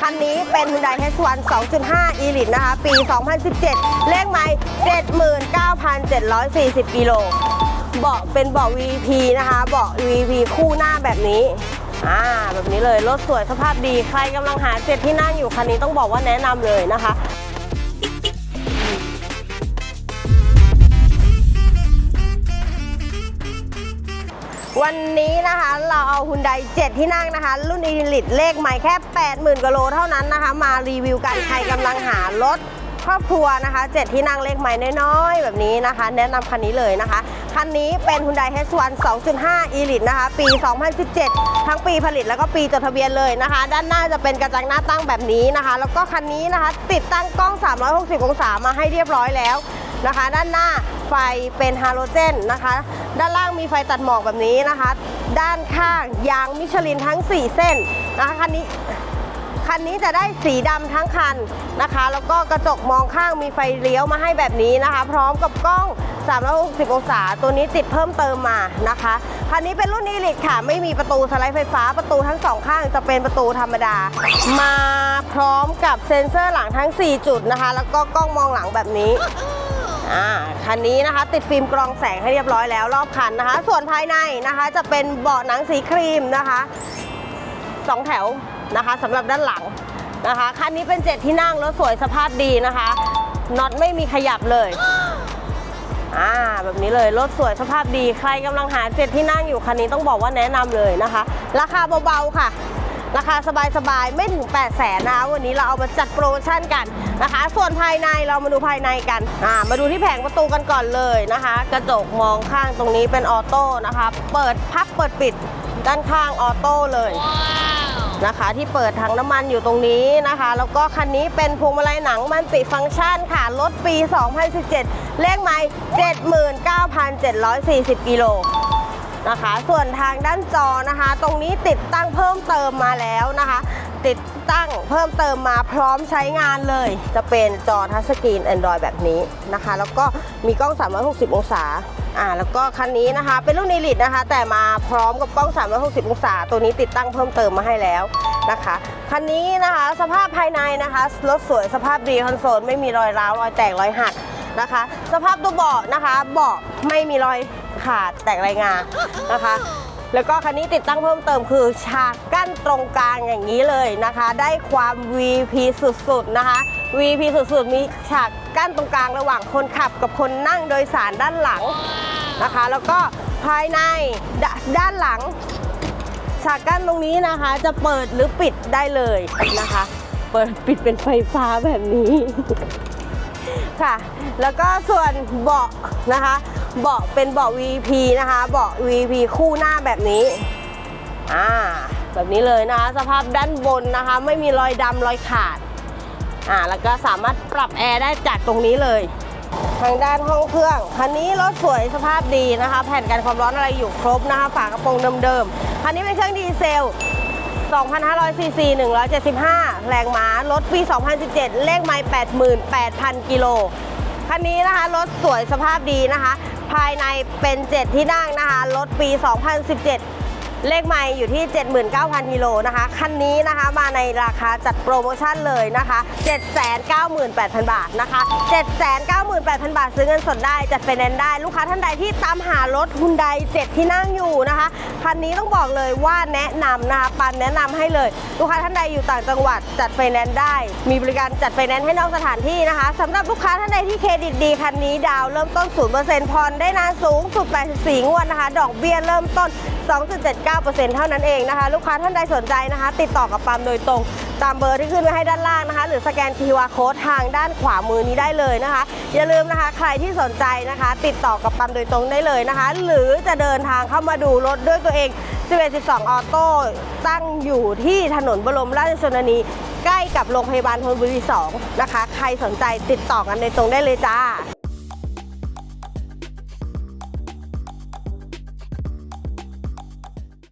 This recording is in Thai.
คันนี้เป็น Hyundai H1 2.5 Elite นะคะ ปี 2017 เลขไมล์79,740กิโลเบาะเป็นเบาะ VP นะคะ เบาะ VP คู่หน้าแบบนี้อ่าแบบนี้เลย รถสวยสภาพดี ใครกำลังหาเจ็ดที่นั่งอยู่คันนี้ต้องบอกว่าแนะนำเลยนะคะวันนี้นะคะเรา เอา Hyundai 7ที่นั่งนะคะ รุ่น Elite เลขใหม่แค่ 80,000กิโลเท่านั้นนะคะ มารีวิวกันใครกำลังหารถครอบครัวนะคะ7ที่นั่งเลขใหม่น้อยๆ แบบนี้นะคะ แนะนำคันนี้เลยนะคะ คันนี้เป็น Hyundai H1 2.5 Elite นะคะ ปี 2017 ทั้งปีผลิตแล้วก็ปีจดทะเบียนเลยนะคะ ด้านหน้าจะเป็นกระจังหน้าตั้งแบบนี้นะคะ แล้วก็คันนี้นะคะ ติดตั้งกล้อง 360 องศามาให้เรียบร้อยแล้ว นะคะ ด้านหน้าไฟเป็นฮาโลเจนนะคะ ด้านล่างมีไฟตัดหมอกแบบนี้นะคะ ด้านข้างยางมิชลินทั้ง 4 เส้นนะคะคันนี้คันนี้จะได้สีดำทั้งคันนะคะ แล้วก็กระจกมองข้างมีไฟเลี้ยวมาให้แบบนี้นะคะ พร้อมกับกล้อง 360 องศา ตัวนี้ติดเพิ่มเติมมานะคะ คันนี้เป็นรุ่นอีลิทค่ะ ไม่มีประตูสไลด์ไฟฟ้า ประตูทั้งสองข้างจะเป็นประตูธรรมดา มาพร้อมกับเซ็นเซอร์หลังทั้ง 4 จุดนะคะ แล้วก็กล้องมองหลังแบบนี้ อ่าคันนี้นะคะติดฟิล์มกรองแสงให้เรียบร้อยแล้วรอบคันนะคะ ส่วนภายในนะคะจะเป็นเบาะหนังสีครีมนะคะสองแถวนะคะสำหรับด้านหลังนะคะคันนี้เป็นเจ็ดที่นั่งแล้วสวยสภาพดีนะคะน็อตไม่มีขยับเลยอ่าแบบนี้เลยรถสวยสภาพดีใครกำลังหาเจ็ดที่นั่งอยู่คันนี้ต้องบอกว่าแนะนำเลยนะคะ ราคาเบาๆค่ะ ราคาสบายๆ ไม่ถึง 8 0 0แสนนะคะวันนี้เราเอามาจัดโปรโมชั่นกันนะคะ ส่วนภายในเรามาดูภายในกันอ่ามาดูที่แผงประตูกันก่อนเลยนะคะ กระจกมองข้างตรงนี้เป็นออโต้นะคะ เปิดพับเปิดปิดด้านข้างออโต้เลยนะคะ ที่เปิดถังน้ำมันอยู่ตรงนี้นะคะ แล้วก็คันนี้เป็นพวงมาลัยหนังมันติฟังก์ชันค่ะรถปี 2017 เลขไมล์79,740 กิโล นะคะ ส่วนทางด้านจอนะคะ ตรงนี้ติดตั้งเพิ่มเติมมาแล้วนะคะ ติดตั้งเพิ่มเติมมาพร้อมใช้งานเลย จะเป็นจอทัชสกรีน Android แบบนี้นะคะ แล้วก็มีกล้อง 360 องศาอ่าแล้วก็คันนี้นะคะ เป็นรุ่น Elite นะคะ แต่มาพร้อมกับกล้อง 360 องศา ตัวนี้ติดตั้งเพิ่มเติมมาให้แล้วนะคะคันนี้นะคะสภาพภายในนะคะรถสวยสภาพดีคอนโซลไม่มีรอยร้าวรอยแตกรอยหักนะคะ สภาพตัวเบาะนะคะเบาะไม่มีรอย ขาดแตกรายงานะคะ แล้วก็คันนี้ติดตั้งเพิ่มเติมคือฉากกั้นตรงกลางอย่างนี้เลยนะคะ ได้ความ VP สุดๆนะคะ VP สุดๆ มีฉากกั้นตรงกลางระหว่างคนขับกับคนนั่งโดยสารด้านหลังนะคะ แล้วก็ภายในดด้านหลังฉากกั้นตรงนี้นะคะจะเปิดหรือปิดได้เลยนะคะ เปิดปิดเป็นไฟฟ้าแบบนี้ค่ะ แล้วก็ส่วนเบาะนะคะ เบาะเป็นเบาะ VP นะคะ เบาะ VP คู่หน้าแบบนี้ อ่า แบบนี้เลยนะคะ สภาพด้านบนนะคะ ไม่มีรอยดำรอยขาด อ่า แล้วก็สามารถปรับแอร์ได้จากตรงนี้เลย ทางด้านห้องเครื่อง คันนี้รถสวยสภาพดีนะคะ แผ่นกันความร้อนอะไรอยู่ครบนะคะ ฝากระโปรงเดิมๆ คันนี้เป็นเครื่องดีเซล2,500ซีซี175 แรงม้า รถปี 2017 เลขไมล์88,000 กิโล คันนี้นะคะ รถสวยสภาพดีนะคะ ภายในเป็น 7 ที่นั่งนะคะ รถปี 2017 เลขไมล์อยู่ที่ 79,000กิโลนะคะ คันนี้นะคะมาในราคาจัดโปรโมชั่นเลยนะคะ 798,000 บาทนะคะ 798,000 บาทซื้อเงินสดได้ จัดไฟแนนซ์ได้ ลูกค้าท่านใดที่ตามหารถฮุนได7ที่นั่งอยู่นะคะ คันนี้ต้องบอกเลยว่าแนะนำนะคะปันแนะนำให้เลย ลูกค้าท่านใดอยู่ต่างจังหวัดจัดไฟแนนซ์ได้ มีบริการจัดไฟแนนซ์ให้นอกสถานที่นะคะสำหรับลูกค้าท่านใดที่เครดิตดีคันนี้ดาวเริ่มต้น0%ผ่อนได้นานสูงสุด 84 งวดนะคะ ดอกเบี้ยเริ่มต้น 2.79 9%เท่านั้นเองนะคะ ลูกค้าท่านใดสนใจนะคะ ติดต่อกับปั๊มโดยตรง ตามเบอร์ที่ขึ้นไว้ให้ด้านล่างนะคะ หรือสแกน QR code ทางด้านขวามือนี้ได้เลยนะคะ อย่าลืมนะคะ ใครที่สนใจนะคะ ติดต่อกับปั๊มโดยตรงได้เลยนะคะ หรือจะเดินทางเข้ามาดูรถด้วยตัวเอง1112 ออโต้ตั้งอยู่ที่ถนนบรมราชชนนีใกล้กับโรงพยาบาลธนบุรี 2 นะคะ ใครสนใจติดต่อกันในตรงได้เลยจ้า